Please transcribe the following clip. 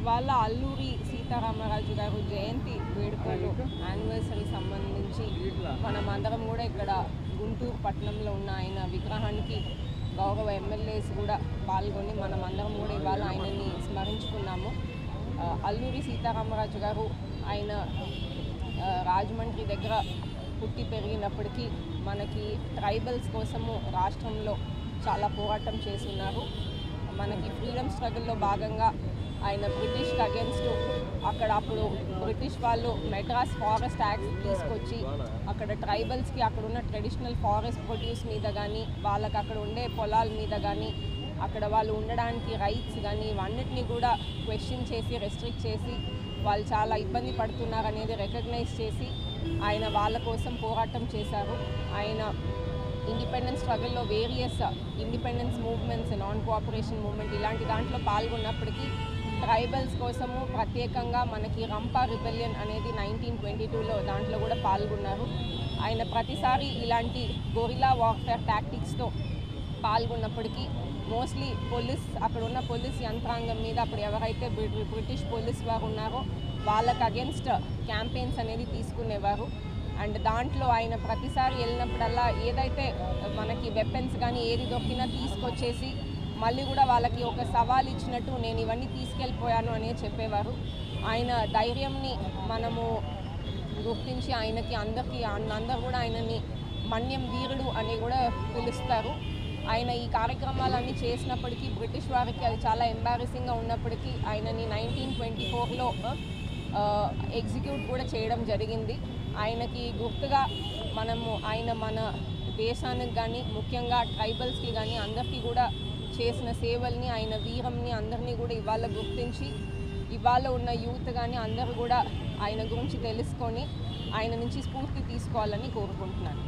ఇవాళ అల్లూరి సీతారామరాజు గారు జయంతి వేడుకలు యానివర్సరీ సంబంధించి మనం అందరం కూడా ఇక్కడ గుంటూరు పట్టణంలో ఉన్న ఆయన విగ్రహానికి గౌరవ ఎమ్మెల్యేస్ కూడా పాల్గొని మనం అందరం కూడా ఇవాళ ఆయనని స్మరించుకున్నాము. అల్లూరి సీతారామరాజు గారు ఆయన రాజమండ్రి దగ్గర పుట్టి పెరిగినప్పటికీ మనకి ట్రైబల్స్ కోసము రాష్ట్రంలో చాలా పోరాటం చేస్తున్నారు. మనకి ఫ్రీడమ్ స్ట్రగుల్లో భాగంగా ఆయన బ్రిటిష్కి అగేన్స్ట్ అక్కడ అప్పుడు బ్రిటిష్ వాళ్ళు మెడ్రాస్ ఫారెస్ట్ యాక్ట్ తీసుకొచ్చి అక్కడ ట్రైబల్స్కి అక్కడ ఉన్న ట్రెడిషనల్ ఫారెస్ట్ ప్రొడ్యూస్ మీద కానీ వాళ్ళకి అక్కడ ఉండే పొలాల మీద కానీ అక్కడ వాళ్ళు ఉండడానికి రైట్స్ కానీ ఇవన్నిటిని కూడా క్వశ్చన్ చేసి రెస్ట్రిక్ట్ చేసి వాళ్ళు చాలా ఇబ్బంది పడుతున్నారు అనేది రికగ్నైజ్ చేసి ఆయన వాళ్ళ కోసం పోరాటం చేశారు. ఆయన independence స్ట్రగుల్లో various independence movements non cooperation movement ఇలాంటి దాంట్లో పాల్గొన్నప్పటికీ ట్రైబల్స్ కోసము ప్రత్యేకంగా మనకి రంపా రిబెలియన్ అనేది నైన్టీన్ ట్వంటీ టూలో దాంట్లో కూడా పాల్గొన్నారు. ఆయన ప్రతిసారి ఇలాంటి గొరిలా వార్ఫేర్ టాక్టిక్స్తో పాల్గొన్నప్పటికీ మోస్ట్లీ పోలీస్ అక్కడ ఉన్న పోలీస్ యంత్రాంగం మీద అప్పుడు ఎవరైతే బ్రి- బ్రిటిష్ పోలీస్ వారు ఉన్నారో వాళ్ళకు అగెన్స్ట్ క్యాంపెయిన్స్ అనేది తీసుకునేవారు. అండ్ దాంట్లో ఆయన ప్రతిసారి వెళ్ళినప్పుడల్లా ఏదైతే మనకి వెపన్స్ కానీ ఏది దొరికినా తీసుకొచ్చేసి మళ్ళీ కూడా వాళ్ళకి ఒక సవాల్ ఇచ్చినట్టు నేను ఇవన్నీ తీసుకెళ్ళిపోయాను అనే చెప్పేవారు. ఆయన ధైర్యంని మనము గుర్తించి ఆయనకి అందరికీ అందరూ కూడా ఆయనని మన్యం వీరుడు అని కూడా పిలుస్తారు. ఆయన ఈ కార్యక్రమాలన్నీ చేసినప్పటికీ బ్రిటిష్ వారికి అది చాలా ఎంబారసింగ్గా ఉన్నప్పటికీ ఆయనని నైన్టీన్ ట్వంటీ ఫోర్లో ఎగ్జిక్యూట్ కూడా చేయడం జరిగింది. ఆయనకి గుర్తుగా మనము ఆయన మన దేశానికి కానీ ముఖ్యంగా ట్రైబల్స్కి కానీ అందరికీ కూడా చేసిన సేవల్ని ఆయన వీరంని అందరినీ కూడా ఇవాళ గుర్తించి ఇవాళ ఉన్న యూత్ కానీ అందరూ కూడా ఆయన గురించి తెలుసుకొని ఆయన నుంచి స్ఫూర్తి తీసుకోవాలని కోరుకుంటున్నాను.